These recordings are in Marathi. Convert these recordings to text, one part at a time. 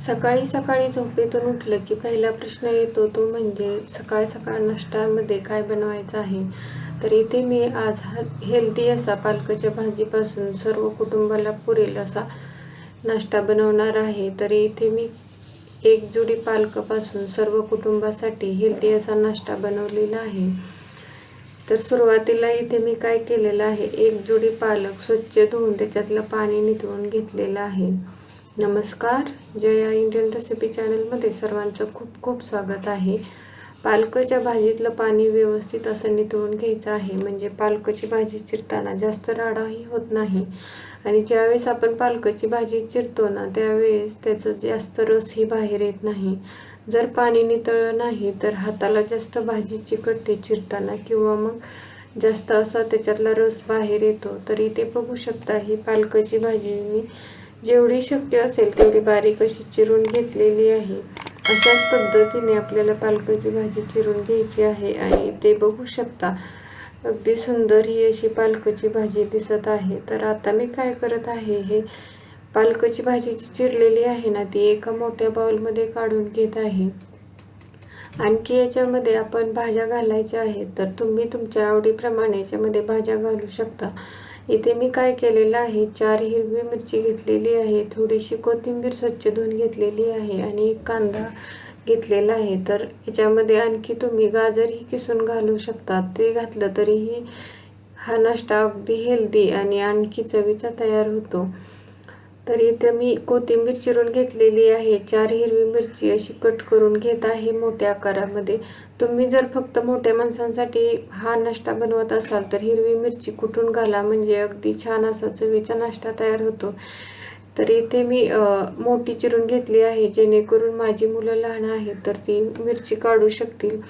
सकाळी सकाळी झोपेतून उठलं की पहिला प्रश्न येतो तो म्हणजे सकाळ सकाळ नाश्त्यामध्ये काय बनवायचं आहे? तर इथे मी आज हेल्दी असा पालकाच्या भाजीपासून सर्व कुटुंबाला पुरेल असा नाश्ता बनवणार आहे. तर इथे मी एक जोडी पालकापासून सर्व कुटुंबासाठी हेल्दी असा नाश्ता बनवलेला आहे. तर सुरुवातीला इथे मी काय केलेलं आहे? एक जोडी पालक स्वच्छ धुवून त्याच्यातलं पाणी निथळून घेतलेलं आहे. नमस्कार. जया इंडियन रेसिपी चॅनलमध्ये सर्वांचं खूप खूप स्वागत आहे. पालकच्या भाजीतलं पाणी व्यवस्थित असं नितळून घ्यायचं आहे. म्हणजे पालकची भाजी चिरताना जास्त राडाही होत नाही. आणि ज्यावेळेस आपण पालकची भाजी चिरतो ना त्यावेळेस त्याचं जास्त रसही बाहेर येत नाही. जर पाणी नितळलं नाही तर हाताला जास्त भाजी चिकटते चिरताना किंवा मग जास्त असा त्याच्यातला रस बाहेर येतो. तर इथे बघू शकता ही पालकची भाजी मी जेवढी शक्य असेल तेवढी बारीक अशी चिरून घेतलेली आहे. अशाच पद्धतीने आपल्याला पालकाची भाजी चिरून घ्यायची आहे आणि ते बघू शकता. अगदी सुंदर ही अशी पालकाची भाजी दिसत आहे. तर आता मी काय करत आहे हे पालकाची भाजी जी चिरलेली आहे ना ती एका मोठ्या बाउलमध्ये काढून घेत आहे. आणखी याच्यामध्ये आपण भाज्या घालायच्या आहेत तर तुम्ही तुमच्या आवडीप्रमाणे याच्यामध्ये भाज्या घालू शकता. इथे मी काय केलेलं आहे? चार हिरवी मिरची घेतलेली आहे थोडीशी कोथिंबीर स्वच्छ धुवून घेतलेली आहे आणि एक कांदा घेतलेला आहे. तर याच्यामध्ये आणखी तुम्ही गाजरही किसून घालू शकता. ते घातलं तरीही हा नाश्ता अगदी हेल्दी आणि आणखी चवीचा तयार होतो. तर इथे मी कोथिंबीर चिरून घेतलेली आहे. चार हिरवी मिरची अशी कट करून घेत आहे मोठ्या आकारामध्ये. तुम्ही जर फक्त मोठ्या माणसांसाठी हा नाश्ता बनवत असाल तर हिरवी मिरची कुठून घाला म्हणजे अगदी छान असा चवीचा नाश्ता तयार होतो. तर इथे मी मोठी चिरून घेतली आहे जेणेकरून माझी मुलं लहान आहेत तर ती मिरची काढू शकतील.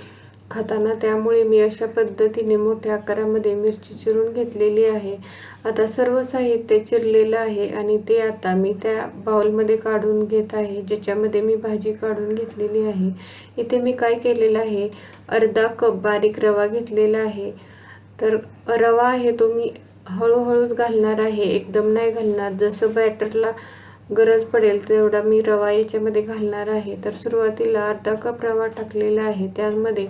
खाताना त्यामुळे मी अशा पद्धतीने मोठ्या आकारामध्ये मिरची चिरून घेतलेली आहे. आता सर्व साहित्य चिरलेलं आहे आणि ते आता मी त्या बाउलमध्ये काढून घेत आहे ज्याच्यामध्ये मी भाजी काढून घेतलेली आहे. इथे मी काय केलेलं आहे अर्धा कप बारीक रवा घेतलेला आहे. तर रवा आहे तो मी हळूहळूच घालणार आहे एकदम नाही घालणार. जसं बॅटरला गरज पडेल तेवढा मी रवा याच्यामध्ये घालणार आहे. तर सुरुवातीला अर्धा कप रवा टाकलेला आहे. त्यामध्ये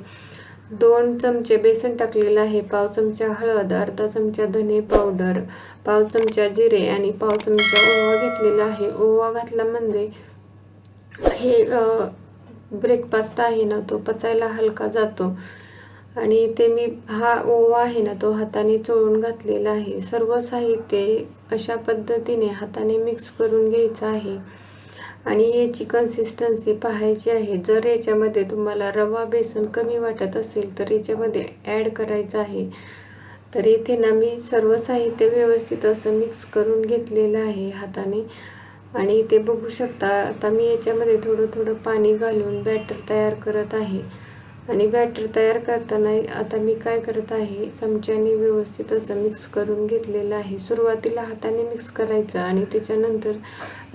दोन चमचे बेसन टाकलेलं आहे. पाव चमचा हळद अर्धा चमचा धने पावडर पाव चमचा जिरे आणि पाव चमचा ओवा घेतलेला आहे. ओवा घातला म्हणजे हे ब्रेकफास्ट आहे ना तो पचायला हलका जातो. आणि ते मी हा ओवा आहे ना तो हाताने चोळून घातलेला आहे. सर्व साहित्य अशा पद्धतीने हाताने मिक्स करून घ्यायचं आहे. आणि याची कन्सिस्टन्सी पाहायची आहे. जर याच्यामध्ये तुम्हाला रवा बेसन कमी वाटत असेल तर याच्यामध्ये ॲड करायचं आहे. तर इथे ना मी सर्व साहित्य व्यवस्थित असं मिक्स करून घेतलेलं आहे हाताने. आणि ते बघू शकता आता मी याच्यामध्ये थोडं थोडं पाणी घालून बॅटर तयार करत आहे. आणि बॅटर तयार करताना आता मी काय करत आहे चमच्याने व्यवस्थित असं मिक्स करून घेतलेलं आहे. सुरुवातीला हाताने मिक्स करायचं आणि त्याच्यानंतर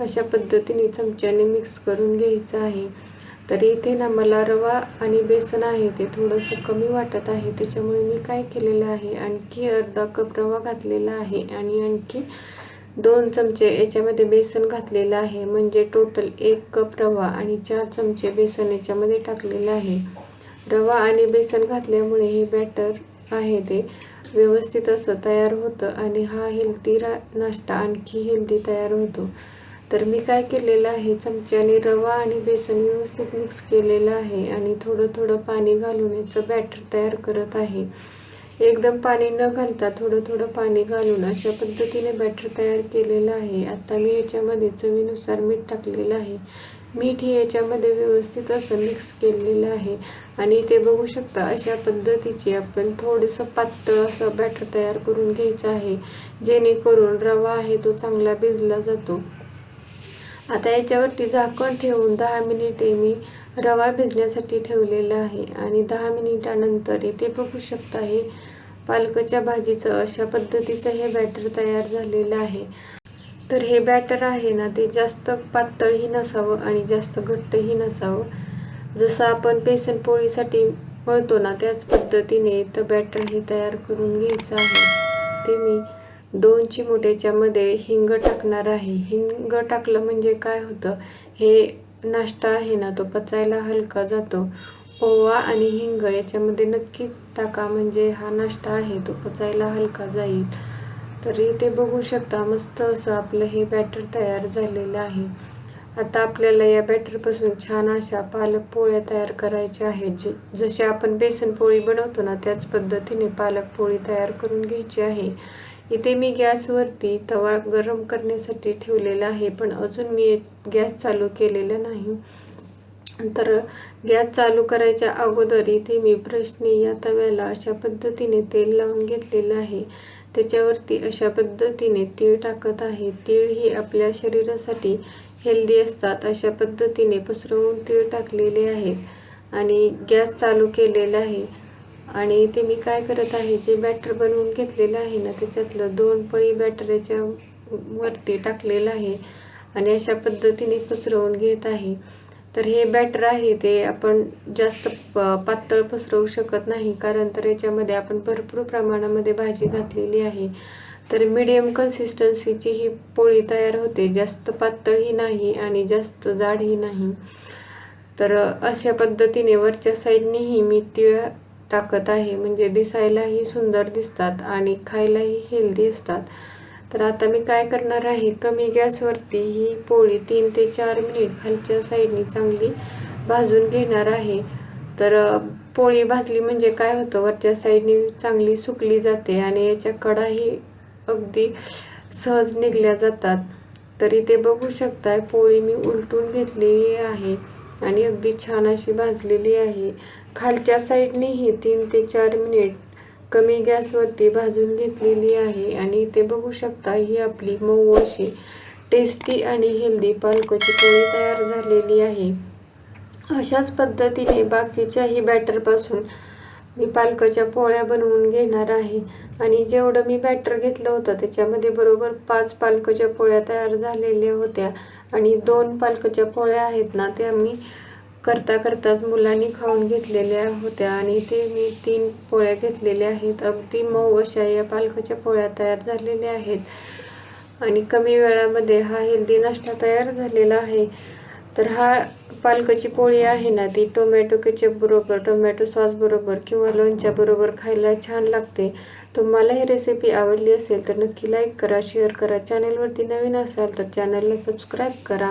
अशा पद्धतीने चमच्याने मिक्स करून घ्यायचं आहे. तर इथे ना मला रवा आणि बेसन आहे ते थोडंसं कमी वाटत आहे. त्याच्यामुळे मी काय केलेलं आहे आणखी अर्धा कप रवा घातलेला आहे आणि आणखी दोन चमचे याच्यामध्ये बेसन घातलेलं आहे. म्हणजे टोटल एक कप रवा आणि चार चमचे बेसन याच्यामध्ये टाकलेलं आहे. रवा आणि बेसन घातल्यामुळे हे बॅटर आहे ते व्यवस्थित असं तयार होतं आणि हा हेल्दी रा नाश्ता आणखी हेल्दी तयार होतो. तर मी काय केलेलं आहे चमच्याने रवा आणि बेसन व्यवस्थित मिक्स केलेलं आहे आणि थोडं थोडं पाणी घालून याचं बॅटर तयार करत आहे. एकदम पाणी न घालता थोडं थोडं पाणी घालून अशा पद्धतीने बॅटर तयार केलेलं आहे. आता मी याच्यामध्ये चवीनुसार मीठ टाकलेलं आहे. मीठ हे याच्यामध्ये व्यवस्थित असं मिक्स केलेलं आहे. आणि ते बघू शकता अशा पद्धतीचे आपण थोडंसं पातळ असं बॅटर तयार करून घ्यायचं आहे. जेणेकरून रवा आहे तो चांगला भिजला जातो. आता याच्यावरती झाकण ठेवून दहा मिनिटे मी रवा भिजण्यासाठी ठेवलेला आहे. आणि दहा मिनिटानंतर इथे बघू शकता हे पालकच्या भाजीचं अशा पद्धतीचं हे बॅटर तयार झालेलं आहे. तर हे बॅटर आहे ना ते जास्त पातळही नसावं आणि जास्त घट्टही नसावं. जसं आपण बेसन पोळीसाठी मळतो ना त्याच पद्धतीने तर बॅटर हे तयार करून घ्यायचं आहे. ते मी दोन चिमोट्याच्यामध्ये हिंग टाकणार आहे. हिंग टाकलं म्हणजे काय होतं? हे नाश्ता आहे ना तो पचायला हलका जातो. ओवा आणि हिंग याच्यामध्ये नक्की टाका म्हणजे हा नाश्ता आहे तो पचायला हलका जाईल. तर इथे बघू शकता मस्त असं आपलं हे बॅटर तयार झालेलं आहे. आता आपल्याला या बॅटरपासून छान अशा पालक पोळ्या तयार करायच्या आहेत. जे जसे आपण बेसन पोळी बनवतो ना त्याच पद्धतीने पालक पोळी तयार करून घ्यायची आहे. इथे मी गॅसवरती तवा गरम करण्यासाठी ठेवलेला आहे पण अजून मी गॅस चालू केलेला नाही. तर गॅस चालू करायच्या अगोदर इथे मी ब्रशने या तव्याला अशा पद्धतीने तेल लावून घेतलेलं आहे. त्याच्यावरती अशा पद्धतीने तीळ टाकत आहे. तीळ ही आपल्या शरीरासाठी हेल्दी असतात. अशा पद्धतीने पसरवून तीळ टाकलेले आहेत आणि गॅस चालू केलेला आहे. आणि ते मी काय करत आहे? जे बॅटर बनवून घेतलेलं आहे ना त्याच्यातलं दोन पळी बॅटराच्या वरती टाकलेलं आहे. आणि अशा पद्धतीने पसरवून घेत आहे. तर हे बॅटर आहे ते. आपण जास्त प पातळ पसरवू शकत नाही. कारण तर याच्यामध्ये आपण भरपूर प्रमाणामध्ये भाजी घातलेली आहे. तर मीडियम कन्सिस्टन्सीची ही पोळी तयार होते. जास्त पातळही नाही आणि जास्त जाडही नाही. तर अशा पद्धतीने वरच्या साईडनेही मी तिळ टाकत आहे. म्हणजे दिसायलाही सुंदर दिसतात आणि खायलाही हेल्दी असतात. तर आता मी काय करणार आहे? कमी गॅसवरती ही पोळी तीन ते चार मिनिट खालच्या साईडनी चांगली भाजून घेणार आहे. तर पोळी भाजली म्हणजे काय होतं? वरच्या साईडनी चांगली सुकली जाते आणि याच्या कडाही अगदी सहज निघल्या जातात. तरी ते बघू शकताय पोळी मी उलटून घेतलेली आहे आणि अगदी छान अशी भाजलेली आहे. खालच्या साईडनेही तीन ते चार मिनिट कमी गॅसवरती भाजून घेतलेली आहे आणि ते बघू शकता ही आपली मऊ अशी टेस्टी आणि हेल्दी पालकाची पोळी तयार झालेली आहे. अशाच पद्धतीने बाकीच्याही बॅटरपासून मी पालकाच्या पोळ्या बनवून घेणार आहे. आणि जेवढं मी बॅटर घेतलं होतं त्याच्यामध्ये बरोबर पाच पालकाच्या पोळ्या तयार झालेल्या होत्या. आणि दोन पालकाच्या पोळ्या आहेत ना त्या मी करता करताच मुलांनी खाऊन घेतलेल्या होत्या आणि ते मी तीन पोळ्या घेतलेल्या आहेत. अगदी मऊ अशा या पालकाच्या पोळ्या तयार झालेल्या आहेत. आणि कमी वेळामध्ये हा हेल्दी नाश्ता तयार झालेला आहे. तर हा पालकाची पोळी आहे ना ती टोमॅटो केचप बरोबर टोमॅटो सॉस बरोबर किंवा लोणच्या बरोबर खायला छान लागते. तुम्हाला ही रेसिपी आवडली असेल तर नक्की लाईक करा शेअर करा. चॅनलवरती नवीन असाल तर चॅनलला सबस्क्राईब करा.